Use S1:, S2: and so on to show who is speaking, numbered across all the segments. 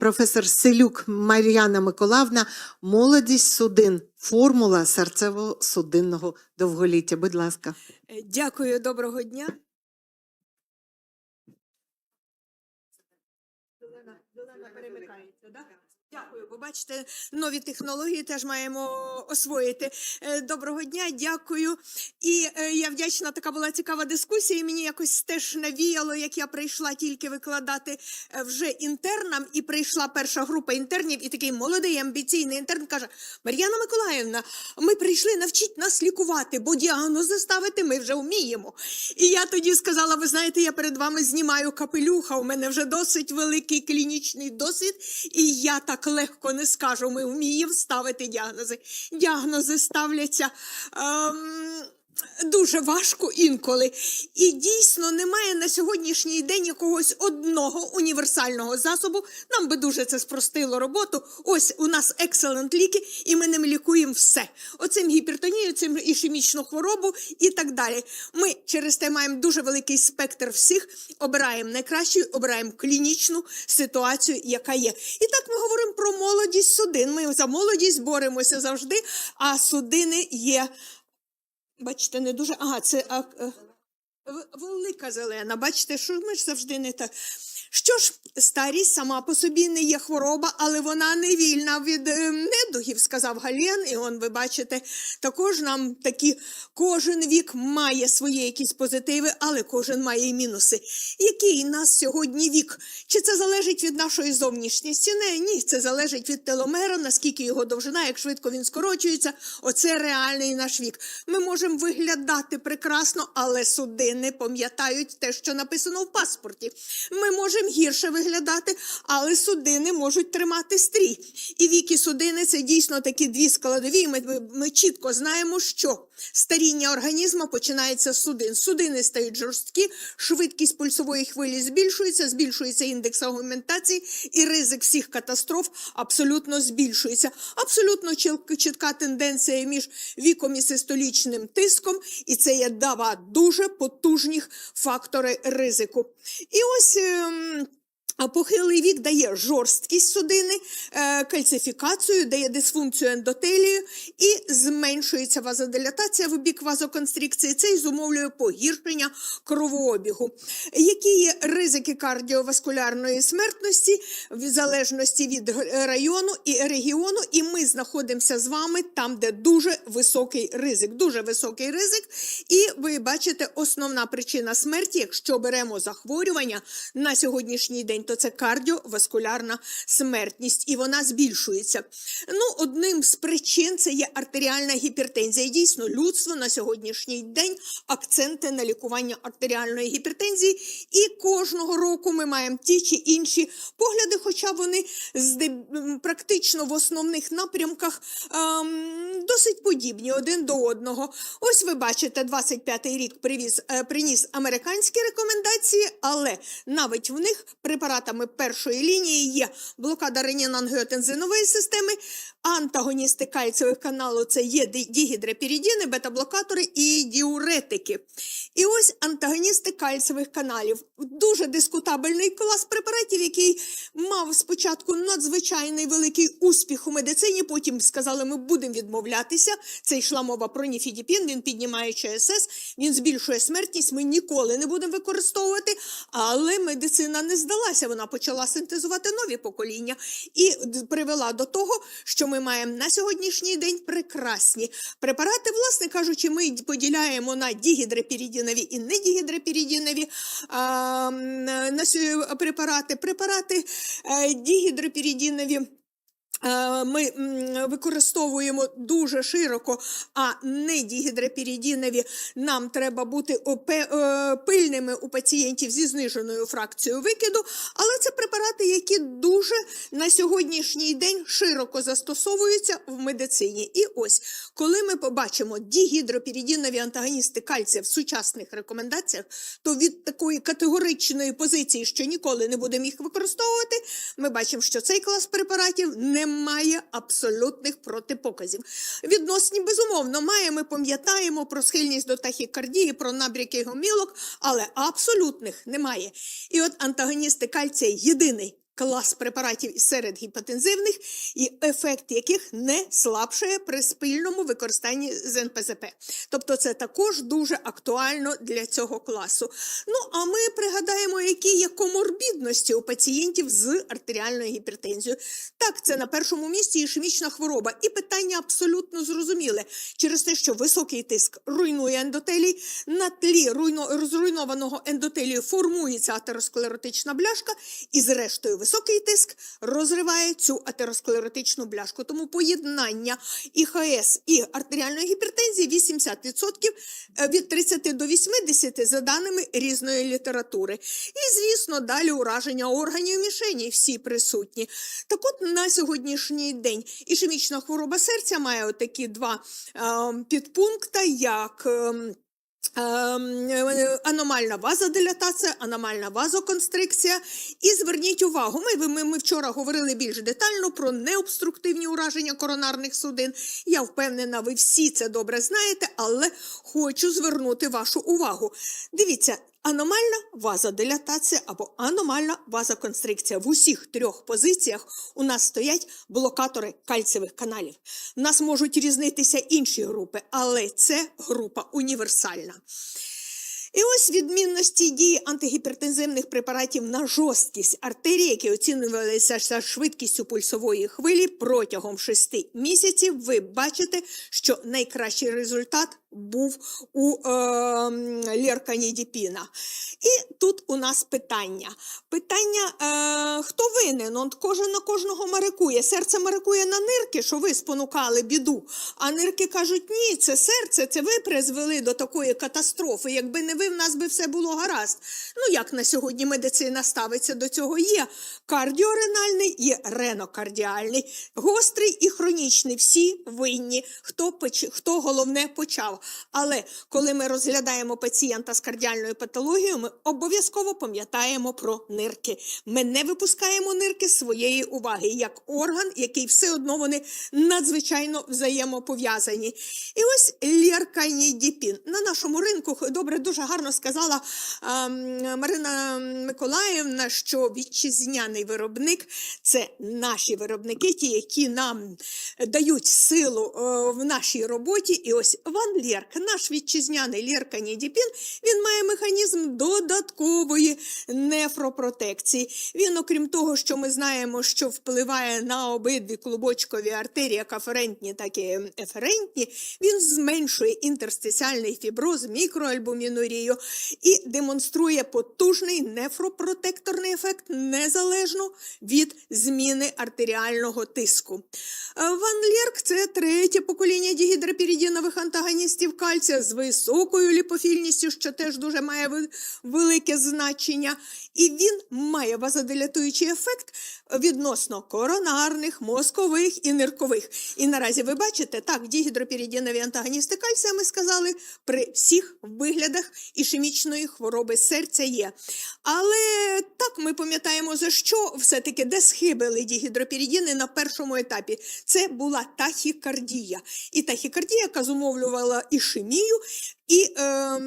S1: професор Селюк Мар'яна Миколаївна, молодість судин, формула серцево-судинного довголіття. Будь ласка.
S2: Е, Дякую, доброго дня. Дякую, бо бачите, нові технології теж маємо освоїти. Е, Доброго дня, дякую. І е, я вдячна, така була цікава дискусія. І мені якось теж навіяло, як я прийшла тільки викладати е, вже інтернам, і прийшла перша група інтернів, і такий молодий амбіційний інтерн каже: Мар'яна Миколаївна, ми прийшли навчіть нас лікувати, бо діагнози ставити ми вже вміємо. І я тоді сказала: ви знаєте, я перед вами знімаю капелюха. У мене вже досить великий клінічний досвід, і я так легко не скажу. Ми вміємо ставити діагнози. Діагнози ставляться. Ем... Дуже важко інколи. І дійсно немає на сьогоднішній день якогось одного універсального засобу. Нам би дуже це спростило роботу. Ось у нас екселент ліки, і ми ним лікуємо все. Оцим гіпертонію, цим ішемічну хворобу і так далі. Ми через те маємо дуже великий спектр всіх, обираємо найкращу, обираємо клінічну ситуацію, яка є. І так ми говоримо про молодість судин. Ми за молодість боремося завжди, а судини є. Бачите, не дуже. Ага, це а, е, велика зелена. Бачите, що ми ж завжди не так. Що ж, старість сама по собі не є хвороба, але вона не вільна від е, недугів, сказав Галєн. І он, ви бачите, також нам такі кожен вік має свої якісь позитиви, але кожен має і мінуси. Який нас сьогодні вік? Чи це залежить від нашої зовнішністі? Не, ні, це залежить від теломера, наскільки його довжина, як швидко він скорочується. Оце реальний наш вік. Ми можемо виглядати прекрасно, але судини пам'ятають те, що написано в паспорті. Ми можемо гірше виглядати, але судини можуть тримати стрій. І віки судини це дійсно такі дві складові. Ми, ми чітко знаємо, що старіння організму починається з судин. Судини стають жорсткі, швидкість пульсової хвилі збільшується, збільшується індекс агументації, і ризик всіх катастроф абсолютно збільшується. Абсолютно чітка тенденція між віком і систолічним тиском, і це є два дуже потужних фактори ризику. І ось. А Похилий вік дає жорсткість судини, е, кальцифікацію, дає дисфункцію ендотелію і зменшується вазодилатація в бік вазоконстрикції. Це і зумовлює погіршення кровообігу. Які є ризики кардіоваскулярної смертності в залежності від району і регіону? І ми знаходимося з вами там, де дуже високий ризик. Дуже високий ризик. І ви бачите, основна причина смерті, якщо беремо захворювання на сьогоднішній день, то це кардіоваскулярна смертність, і вона збільшується. Ну, одним з причин це є артеріальна гіпертензія. Дійсно, людство на сьогоднішній день акценти на лікування артеріальної гіпертензії. І кожного року ми маємо ті чи інші погляди, хоча вони практично в основних напрямках ем, досить подібні один до одного. Ось ви бачите, 25-й рік привіз, е, приніс американські рекомендації, але навіть в них препаратами першої лінії є блокада ренін-ангіотензинової системи, антагоністи кальцієвих каналу це є дігідрепірідіни, бета-блокатори і діуретики. І ось антагоністи кальцієвих каналів. Дуже дискутабельний клас препаратів, який мав спочатку надзвичайний великий успіх у медицині. Потім сказали, ми будемо відмовлятися. Це йшла мова про ніфідіпін, він піднімає ЧСС, він збільшує смертність. Ми ніколи не будемо використовувати. Але медицина не здалася. Вона почала синтезувати нові покоління і привела до того, що ми маємо на сьогоднішній день прекрасні препарати. Власне кажучи, ми поділяємо на дігідрепірідінові і недігідрепірідінові препарати. Препарати е, дігідрепірідінові. Е, Ми використовуємо дуже широко, а не дігідрепірідінові нам треба бути е, пильними у пацієнтів зі зниженою фракцією викиду, але це препарати, які дуже на сьогоднішній день широко застосовуються в медицині. І ось, коли ми побачимо дігідропірідінові антагоністи кальція в сучасних рекомендаціях, то від такої категоричної позиції, що ніколи не будемо їх використовувати, ми бачимо, що цей клас препаратів не має абсолютних протипоказів. Відносні, безумовно, має, ми пам'ятаємо про схильність до тахікардії, про набряки гомілок, але абсолютних немає. І от антагоністи кальція єдиний клас препаратів серед гіпотензивних, і ефект яких не слабшає при спільному використанні з НПЗП. Тобто це також дуже актуально для цього класу. Ну а ми пригадаємо, які є коморбідності у пацієнтів з артеріальною гіпертензією. Так, це на першому місці ішемічна хвороба. І питання абсолютно зрозуміле через те, що високий тиск руйнує ендотелій, на тлі руйно, зруйнованого ендотелію формується атеросклеротична бляшка, і зрештою високий тиск розриває цю атеросклеротичну бляшку. Тому поєднання ІХС і артеріальної гіпертензії 80% е, від 30 до 80 за даними різної літератури. І, звісно, далі ураження органів мішені всі присутні. Так от на сьогоднішній день ішемічна хвороба серця має отакі два е, підпункти, як. ем, Ем, е, Аномальна вазодилатація, аномальна вазоконстрикція. І зверніть увагу, ми, ми, ми вчора говорили більш детально про необструктивні ураження коронарних судин. Я впевнена, ви всі це добре знаєте, але хочу звернути вашу увагу. Дивіться, аномальна вазодилатація або аномальна вазоконстрикція. В усіх трьох позиціях у нас стоять блокатори кальцевих каналів. Нас можуть різнитися інші групи, але це група універсальна. І ось відмінності дії антигіпертензивних препаратів на жорсткість артерії, які оцінювалися за швидкістю пульсової хвилі протягом 6 місяців. Ви бачите, що найкращий результат був у е, лірканідіпіна. І тут у нас питання. Питання, е, хто винен? От кожен на кожного марикує. Серце марикує на нирки, що ви спонукали біду. А нирки кажуть, ні, це серце, це ви призвели до такої катастрофи. Якби не ви, в нас би все було гаразд. Ну як на сьогодні медицина ставиться до цього? Є кардіоренальний, є ренокардіальний, гострий і хронічний. Всі винні, хто, поч... хто головне почав. Але коли ми розглядаємо пацієнта з кардіальною патологією, ми обов'язково пам'ятаємо про нирки. Ми не випускаємо нирки своєї уваги як орган, який все одно вони надзвичайно взаємопов'язані. І ось лірканідіпін. На нашому ринку добре, дуже гарно сказала ем, Марина Миколаївна, що вітчизняний виробник це наші виробники, ті, які нам дають силу е, в нашій роботі. І ось Ван Лєрк, наш вітчизняний лєрканідіпін, він має механізм додаткової нефропротекції. Він, окрім того, що ми знаємо, що впливає на обидві клубочкові артерії, як аферентні, так і еферентні, він зменшує інтерстиціальний фіброз, мікроальбумінурію і демонструє потужний нефропротекторний ефект незалежно від зміни артеріального тиску. Е, Ван Лєрк це третє покоління дігідропіридінових антагоністів кальція з високою ліпофільністю, що теж дуже має велике значення. І він має вазодилатуючий ефект відносно коронарних, мозкових і ниркових. І наразі ви бачите, так, дігідропіридінові антагоністи кальція, ми сказали, при всіх виглядах ішемічної хвороби серця є. Але так ми пам'ятаємо, за що все-таки де схибили дігідропірідіни на першому етапі. Це була тахікардія. І тахікардія, яка зумовлювала ішемію і е,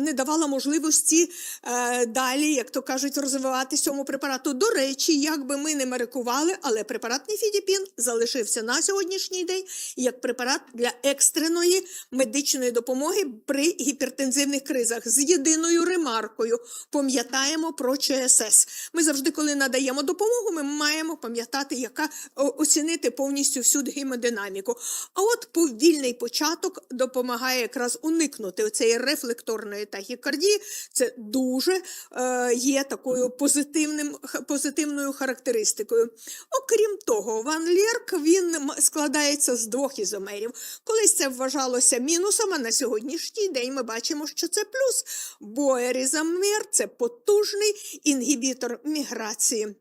S2: не давала можливості е, далі, як то кажуть, розвивати цьому препарату. До речі, як би ми не марикували, але препарат Ніфідіпін залишився на сьогоднішній день як препарат для екстреної медичної допомоги при гіпертензивних кризах з єдиною ремаркою. Пам'ятаємо про ЧСС. Ми завжди, коли надаємо допомогу, ми маємо пам'ятати, яка оцінити повністю всю гемодинаміку. А от повільний початок допомагає якраз уникнути цієї рефлекторної тахікардії. Це дуже е, є такою позитивним, позитивною характеристикою. Окрім того, Ван Лєрк він складається з двох ізомерів. Колись це вважалося мінусом, а на сьогоднішній день ми бачимо, що це плюс. Бо ерізомер – це потужний інгібітор міграції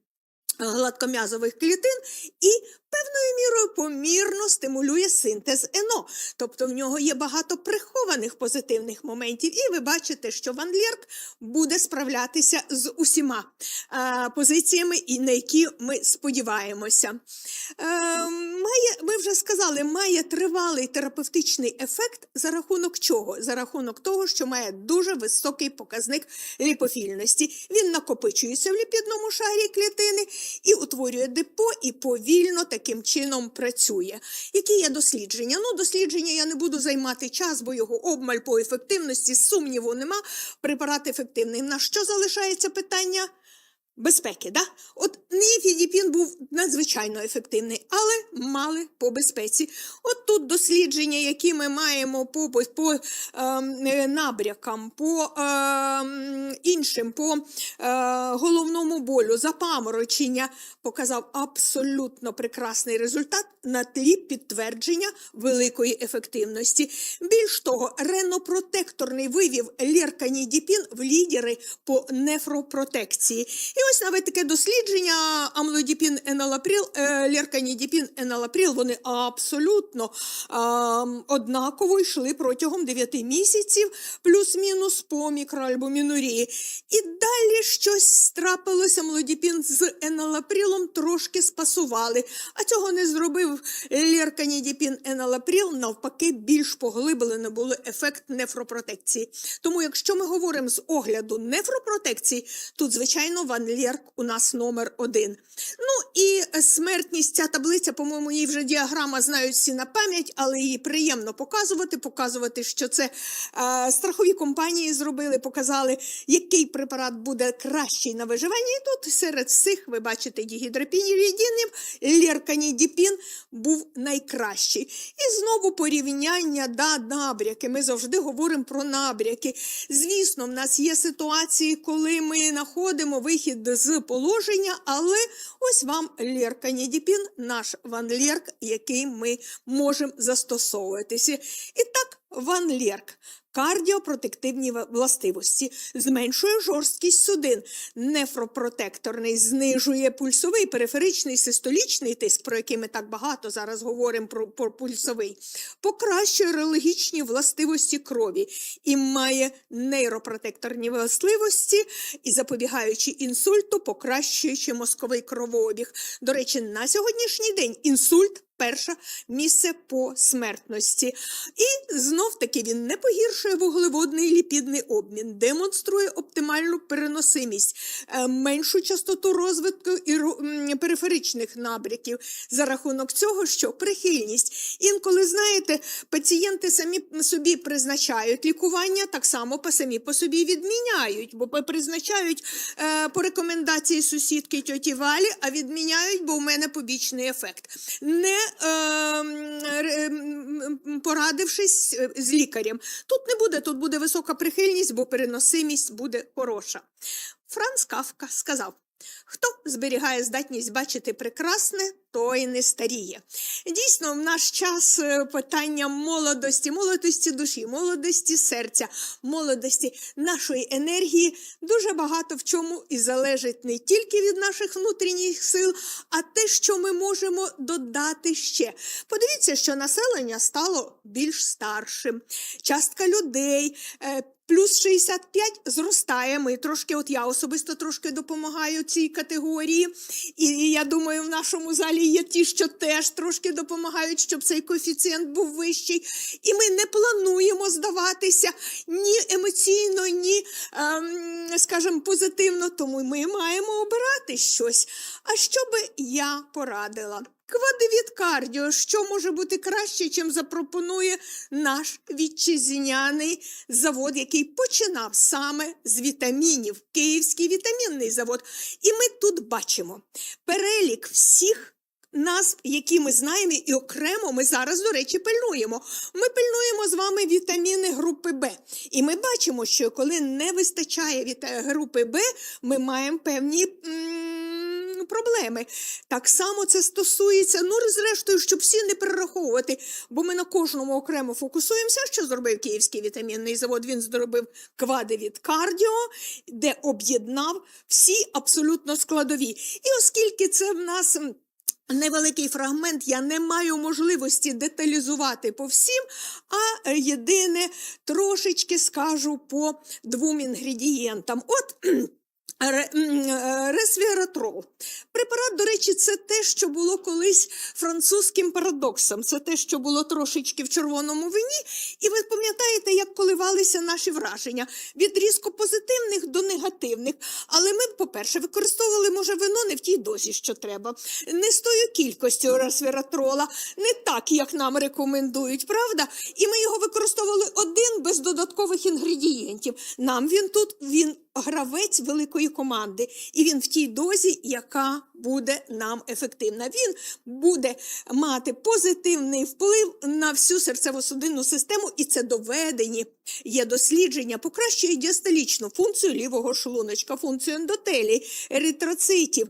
S2: гладком'язових клітин і певною мірою помірно стимулює синтез ЕНО. Тобто в нього є багато прихованих позитивних моментів. І ви бачите, що Ван Лєрк буде справлятися з усіма е, позиціями, і на які ми сподіваємося. Е, має, ми вже сказали, має тривалий терапевтичний ефект за рахунок чого? За рахунок того, що має дуже високий показник ліпофільності. Він накопичується в ліпідному шарі клітини і утворює депо, і повільно таким чином працює. Які є дослідження? Ну, дослідження я не буду займати час, бо його обмаль по ефективності, сумніву нема. Препарат ефективний. На що залишається питання? Безпеки, да? От нефідіпін був надзвичайно ефективний, але мали по безпеці. От тут дослідження, які ми маємо по, по, ем, е, набрякам, по ем, іншим, по е, головному болю, запаморочення, показав абсолютно прекрасний результат на тлі підтвердження великої ефективності. Більш того, ренопротекторний вивів лірканідіпін в лідери по нефропротекції. І ось навіть таке дослідження амлодіпін еналапріл, е, лірканідіпін еналапріл, вони абсолютно однаково йшли протягом 9 місяців, плюс-мінус по мікроальбумінурії. І далі щось трапилося, амлодіпін з еналапрілом трошки спасували. А цього не зробив лірканідіпін еналапріл, навпаки, більш поглиблений був ефект нефропротекції. Тому, якщо ми говоримо з огляду нефропротекції, тут, звичайно, Ван Лєрк у нас номер один. Ну і смертність, ця таблиця, по-моєму, її вже діаграма знають всі на пам'ять, але її приємно показувати, показувати, що це е, страхові компанії зробили, показали, який препарат буде кращий на виживання. І тут серед всіх, ви бачите, дігідропінірідінів, лірканідіпін був найкращий. І знову порівняння да, набряки. Ми завжди говоримо про набряки. Звісно, в нас є ситуації, коли ми знаходимо вихід з положення, але ось вам лірканідіпін, наш ванлерк, який ми можемо застосовуватися. І так, Ван Лєрк. Кардіопротективні властивості, зменшує жорсткість судин, нефропротекторний, знижує пульсовий, периферичний, систолічний тиск, про який ми так багато зараз говоримо про, про пульсовий, покращує релогічні властивості крові і має нейропротекторні властивості і запобігаючи інсульту, покращуючи мозковий кровообіг. До речі, на сьогоднішній день інсульт. Перше місце по смертності. І знов таки він не погіршує вуглеводний ліпідний обмін, демонструє оптимальну переносимість, е, меншу частоту розвитку і периферичних набряків за рахунок цього, що прихильність. Інколи, знаєте, пацієнти самі собі призначають лікування, так само по самі по собі відміняють, бо призначають е, по рекомендації сусідки тьоті Валі, а відміняють, бо у мене побічний ефект. Не порадившись е, з лікарем. Тут не буде, тут буде висока прихильність, бо переносимість буде хороша. Франц Кафка сказав. Хто зберігає здатність бачити прекрасне, той не старіє. Дійсно, в наш час е, питання молодості, молодості душі, молодості серця, молодості нашої енергії дуже багато в чому і залежить не тільки від наших внутрішніх сил, а те, що ми можемо додати ще. Подивіться, що населення стало більш старшим. Частка людей. Плюс 65 зростає. Ми трошки, от я особисто трошки допомагаю цій категорії. І, і я думаю, в нашому залі є ті, що теж трошки допомагають, щоб цей коефіцієнт був вищий. І ми не плануємо здаватися ні емоційно, ні, ем, скажімо, позитивно. Тому ми маємо обирати щось. А що би я порадила? Квадевіт кардіо, що може бути краще, чим запропонує наш вітчизняний завод, який починав саме з вітамінів, Київський вітамінний завод. І ми тут бачимо перелік всіх. Назв, які ми знаємо, і окремо ми зараз, до речі, пильнуємо. Ми пильнуємо з вами вітаміни групи Б. І ми бачимо, що коли не вистачає групи Б, ми маємо певні проблеми. Так само це стосується, ну, зрештою, щоб всі не перераховувати, бо ми на кожному окремо фокусуємося, що зробив Київський вітамінний завод. Він зробив квадевіт кардіо, де об'єднав всі абсолютно складові. І оскільки це в нас. Невеликий фрагмент я не маю можливості деталізувати по всім, а єдине трошечки скажу по двом інгредієнтам. От Ресвіратрол. Препарат, до речі, це те, що було колись французьким парадоксом. Це те, що було трошечки в червоному вині. І ви пам'ятаєте, як коливалися наші враження від різко позитивних до негативних. Але ми, по-перше, використовували, може, вино не в тій дозі, що треба, не з тою кількістю ресвіратрола, не так, як нам рекомендують, правда? І ми його використовували один без додаткових інгредієнтів. Нам він тут він гравець великої команди, і він в тій дозі, яка буде нам ефективна. Він буде мати позитивний вплив на всю серцево-судинну систему, і це доведені. Є дослідження, покращує діастолічну функцію лівого шлуночка, функцію ендотелій, еритроцитів,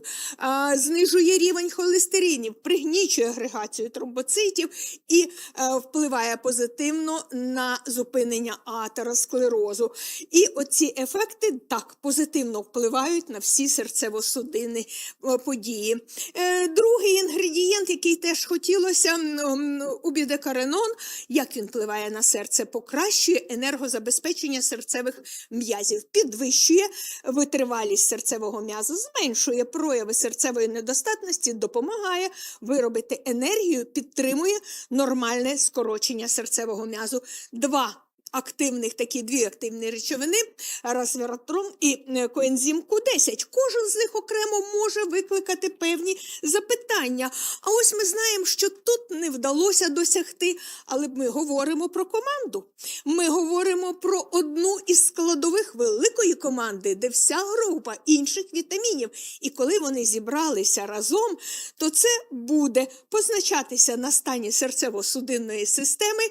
S2: знижує рівень холестеринів, пригнічує агрегацію тромбоцитів і е, впливає позитивно на зупинення атеросклерозу. І оці ефекти так позитивно впливають на всі серцево-судинні е, події. Е, Другий інгредієнт, який теж хотілося, м, убідекаренон, як він впливає на серце, покращує енергозабезпечення серцевих м'язів, підвищує витривалість серцевого м'яза, зменшує прояви серцевої недостатності, допомагає виробити енергію, підтримує нормальне скорочення серцевого м'язу. Два активних такі дві активні речовини resveratrol і е, коензим Q10. Кожен з них окремо може викликати певні запитання. А ось ми знаємо, що тут не вдалося досягти, але ми говоримо про команду. Ми говоримо про одну із складових великої команди, де вся група інших вітамінів. І коли вони зібралися разом, то це буде позначатися на стані серцево-судинної системи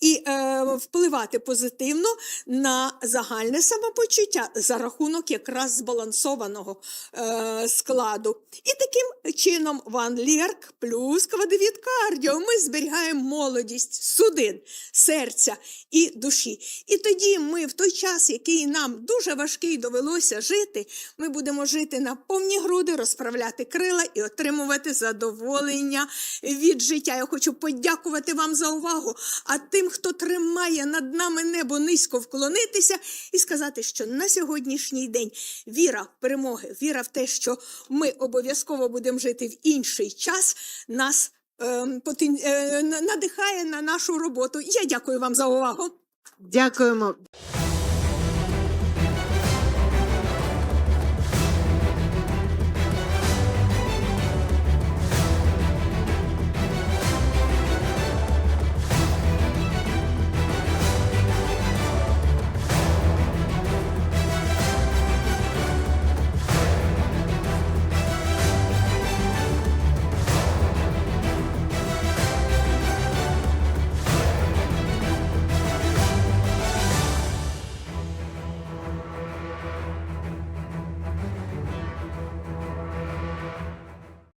S2: і е, впливати позитивно на загальне самопочуття за рахунок якраз збалансованого е, складу. І таким чином Ван Лєрк плюс квадевіт кардіо ми зберігаємо молодість судин, серця і душі. І тоді ми в той час, який нам дуже важкий довелося жити, ми будемо жити на повні груди, розправляти крила і отримувати задоволення від життя. Я хочу подякувати вам за увагу. А тим, хто тримає над нами небо низько вклонитися і сказати, що на сьогоднішній день віра перемоги, віра в те, що ми обов'язково будемо жити в інший час, нас е, потен- е, надихає на нашу роботу. Я дякую вам за увагу.
S1: Дякуємо.